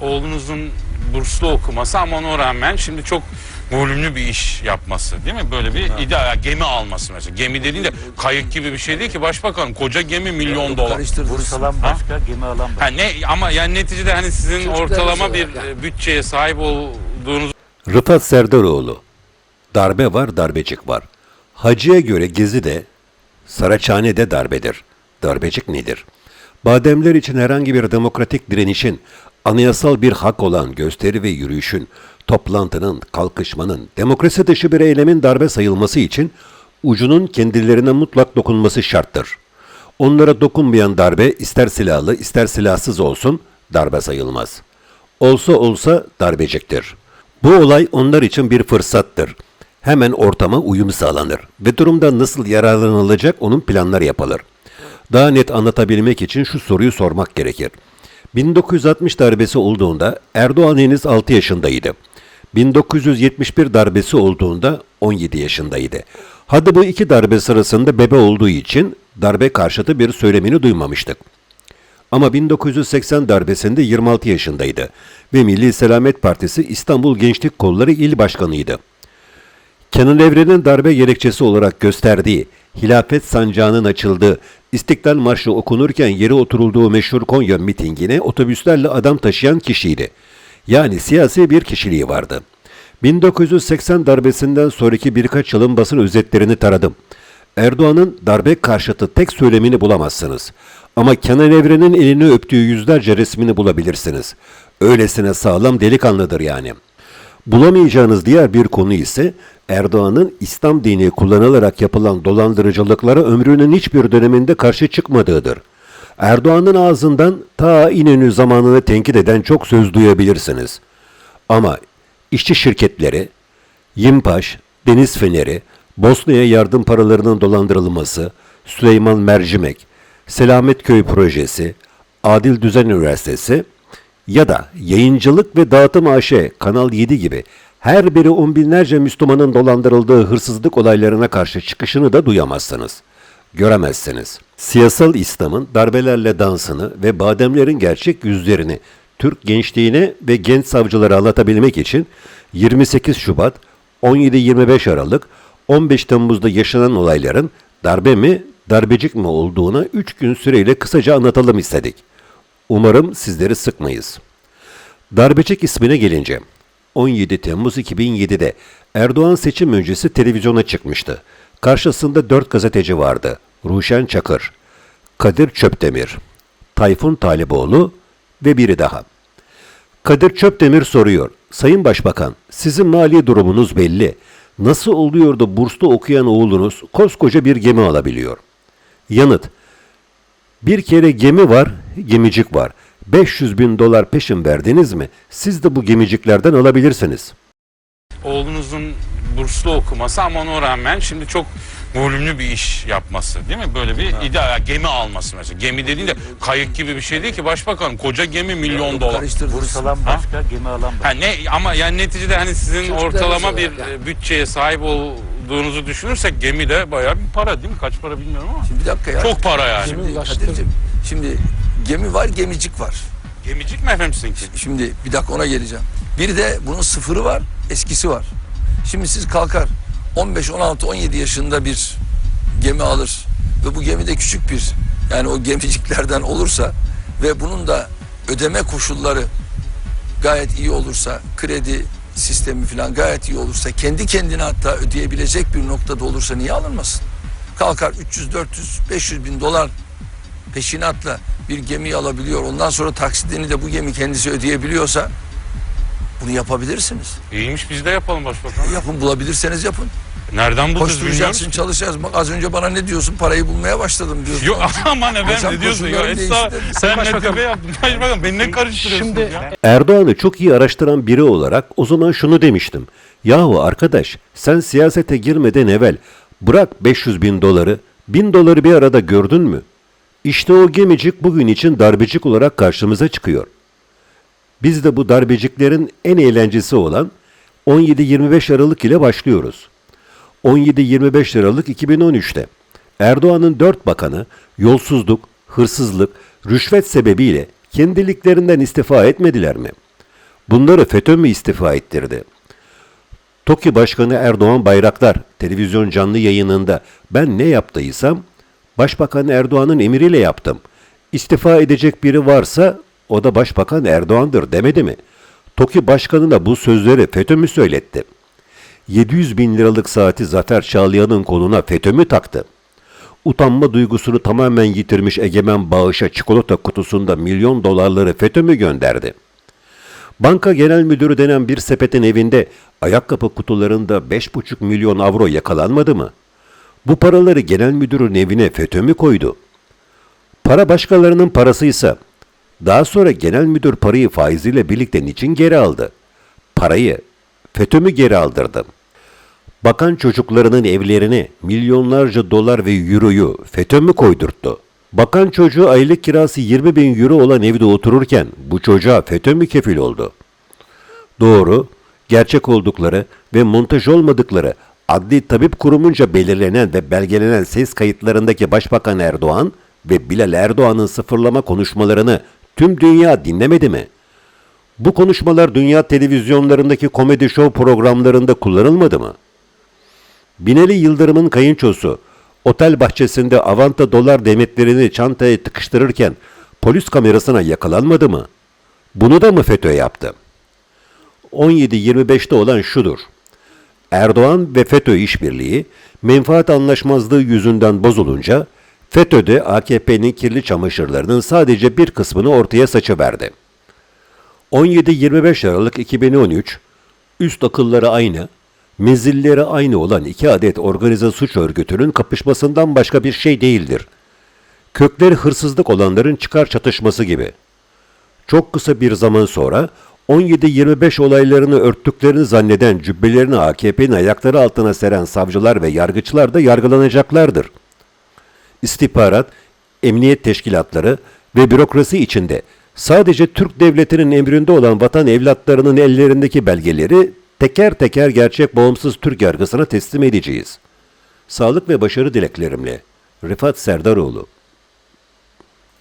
oğlunuzun burslu okuması ama ona rağmen şimdi çok volümlü bir iş yapması değil mi? Böyle bir idea gemi alması mesela. Gemi dediğin de kayık gibi bir şey değil ki başbakanım. Koca gemi milyon dolar. Karıştırdınız. Burs alan başka, gemi alan başka. Ha ne ama yani neticede hani sizin Çocuklar ortalama bir yani. e, bütçeye sahip olduğunuz Rıfat Serdaroğlu. Darbe var, darbecik var. Hacı'ya göre Gezi de, Saraçhane de darbedir. Darbecik nedir? Bademler için herhangi bir demokratik direnişin, anayasal bir hak olan gösteri ve yürüyüşün, toplantının, kalkışmanın, demokrasi dışı bir eylemin darbe sayılması için ucunun kendilerine mutlak dokunması şarttır. Onlara dokunmayan darbe ister silahlı ister silahsız olsun darbe sayılmaz. Olsa olsa darbeciktir. Bu olay onlar için bir fırsattır. Hemen ortama uyum sağlanır ve durumda nasıl yararlanılacak onun planları yapılır. Daha net anlatabilmek için şu soruyu sormak gerekir. 1960 darbesi olduğunda Erdoğan henüz 6 yaşındaydı. 1971 darbesi olduğunda 17 yaşındaydı. Hadi bu iki darbe sırasında bebe olduğu için darbe karşıtı bir söylemini duymamıştık. Ama 1980 darbesinde 26 yaşındaydı ve Milli Selamet Partisi İstanbul Gençlik Kolları İl Başkanıydı. Kenan Evren'in darbe gerekçesi olarak gösterdiği, hilafet sancağının açıldığı, İstiklal Marşı okunurken yeri oturulduğu meşhur Konya mitingine otobüslerle adam taşıyan kişiydi. Yani siyasi bir kişiliği vardı. 1980 darbesinden sonraki birkaç yılın basın özetlerini taradım. Erdoğan'ın darbe karşıtı tek söylemini bulamazsınız. Ama Kenan Evren'in elini öptüğü yüzlerce resmini bulabilirsiniz. Öylesine sağlam delikanlıdır yani. Bulamayacağınız diğer bir konu ise Erdoğan'ın İslam dini kullanılarak yapılan dolandırıcılıklara ömrünün hiçbir döneminde karşı çıkmadığıdır. Erdoğan'ın ağzından ta İnönü zamanını tenkit eden çok söz duyabilirsiniz. Ama işçi şirketleri, Yimpaş, Deniz Feneri, Bosna'ya yardım paralarının dolandırılması, Süleyman Mercimek, Selamet Köy Projesi, Adil Düzen Üniversitesi ya da Yayıncılık ve Dağıtım AŞ, Kanal 7 gibi her biri on binlerce Müslümanın dolandırıldığı hırsızlık olaylarına karşı çıkışını da duyamazsınız. Göremezsiniz. Siyasal İslam'ın darbelerle dansını ve bademlerin gerçek yüzlerini Türk gençliğine ve genç savcılara anlatabilmek için 28 Şubat, 17-25 Aralık, 15 Temmuz'da yaşanan olayların darbe mi, darbecik mi olduğuna 3 gün süreyle kısaca anlatalım istedik. Umarım sizleri sıkmayız. Darbecik ismine gelince 17 Temmuz 2007'de Erdoğan seçim öncesi televizyona çıkmıştı. Karşısında dört gazeteci vardı. Ruşen Çakır, Kadir Çöptemir, Tayfun Taliboğlu ve biri daha. Kadir Çöptemir soruyor. Sayın Başbakan, sizin mali durumunuz belli. Nasıl oluyor da burslu okuyan oğlunuz koskoca bir gemi alabiliyor? Yanıt. Bir kere gemi var, gemicik var. 500 bin dolar peşin verdiniz mi? Siz de bu gemiciklerden alabilirsiniz. oğlunuzun burslu okuması ama ona rağmen şimdi çok volümlü bir iş yapması değil mi? Böyle bir idea gemi alması mesela. Gemi dediğin de kayık gibi bir şey değil ki başbakanım. Koca gemi milyon dolar. Burs alan başka, gemi alan başka. Ha ne ama yani neticede hani sizin Çocuklar ortalama bir yani. e, bütçeye sahip olduğunuzu düşünürsek gemi de bayağı bir para değil mi? Kaç para bilmiyorum ama. Şimdi bir dakika ya. Çok para yani. Şimdi Kadir'cim, şimdi gemi var gemicik var. Gemicik mi efendim sizinki? Şimdi bir dakika ona geleceğim. Bir de bunun sıfırı var, eskisi var. Şimdi siz kalkar 15, 16, 17 yaşında bir gemi alır ve bu gemi de küçük bir yani o gemiciklerden olursa ve bunun da ödeme koşulları gayet iyi olursa, kredi sistemi falan gayet iyi olursa, kendi kendine hatta ödeyebilecek bir noktada olursa niye alınmasın? Kalkar 300, 400, 500 bin dolar peşinatla bir gemiyi alabiliyor. Ondan sonra taksidini de bu gemi kendisi ödeyebiliyorsa bunu yapabilirsiniz. İyiymiş biz de yapalım başbakan. Yapın bulabilirseniz yapın. Nereden bulacağız bilmiyorum. Koşturacaksın çalışacağız. Bak az önce bana ne diyorsun? Parayı bulmaya başladım diyorsun. Yok aman efendim ne diyorsun ya? koşulları Esra değişti. sen ne tepe yaptın? Başbakan beni ne karıştırıyorsun Şimdi- ya? Erdoğan'ı çok iyi araştıran biri olarak o zaman şunu demiştim. Yahu arkadaş sen siyasete girmeden evvel bırak 500 bin doları, 1000 doları bir arada gördün mü? İşte o gemicik bugün için darbecik olarak karşımıza çıkıyor. Biz de bu darbeciklerin en eğlencesi olan 17-25 Aralık ile başlıyoruz. 17-25 Aralık 2013'te Erdoğan'ın dört bakanı yolsuzluk, hırsızlık, rüşvet sebebiyle kendiliklerinden istifa etmediler mi? Bunları FETÖ mü istifa ettirdi? TOKİ Başkanı Erdoğan Bayraktar televizyon canlı yayınında ben ne yaptıysam Başbakan Erdoğan'ın emriyle yaptım. İstifa edecek biri varsa o da Başbakan Erdoğan'dır demedi mi? TOKİ Başkanı'na bu sözleri FETÖ mü söyletti? 700 bin liralık saati Zafer Çağlayan'ın koluna FETÖ mü taktı? Utanma duygusunu tamamen yitirmiş egemen bağışa çikolata kutusunda milyon dolarları FETÖ mü gönderdi? Banka genel müdürü denen bir sepetin evinde ayakkabı kutularında 5,5 milyon avro yakalanmadı mı? Bu paraları genel müdürün evine FETÖ mü koydu? Para başkalarının parasıysa daha sonra genel müdür parayı faiziyle birlikte niçin geri aldı? Parayı FETÖ mü geri aldırdı? Bakan çocuklarının evlerine milyonlarca dolar ve euroyu FETÖ mü koydurttu? Bakan çocuğu aylık kirası 20 bin euro olan evde otururken bu çocuğa FETÖ mü kefil oldu? Doğru, gerçek oldukları ve montaj olmadıkları adli tabip kurumunca belirlenen ve belgelenen ses kayıtlarındaki Başbakan Erdoğan ve Bilal Erdoğan'ın sıfırlama konuşmalarını tüm dünya dinlemedi mi? Bu konuşmalar dünya televizyonlarındaki komedi show programlarında kullanılmadı mı? Binali Yıldırım'ın kayınçosu otel bahçesinde avanta dolar demetlerini çantaya tıkıştırırken polis kamerasına yakalanmadı mı? Bunu da mı FETÖ yaptı? 17-25'te olan şudur. Erdoğan ve FETÖ işbirliği menfaat anlaşmazlığı yüzünden bozulunca FETÖ'de AKP'nin kirli çamaşırlarının sadece bir kısmını ortaya saçıverdi. 17-25 Aralık 2013 üst akılları aynı, mezilleri aynı olan iki adet organize suç örgütünün kapışmasından başka bir şey değildir. Kökleri hırsızlık olanların çıkar çatışması gibi. Çok kısa bir zaman sonra 17-25 olaylarını örttüklerini zanneden cübbelerini AKP'nin ayakları altına seren savcılar ve yargıçlar da yargılanacaklardır. İstihbarat, emniyet teşkilatları ve bürokrasi içinde sadece Türk devletinin emrinde olan vatan evlatlarının ellerindeki belgeleri teker teker gerçek bağımsız Türk yargısına teslim edeceğiz. Sağlık ve başarı dileklerimle Rıfat Serdaroğlu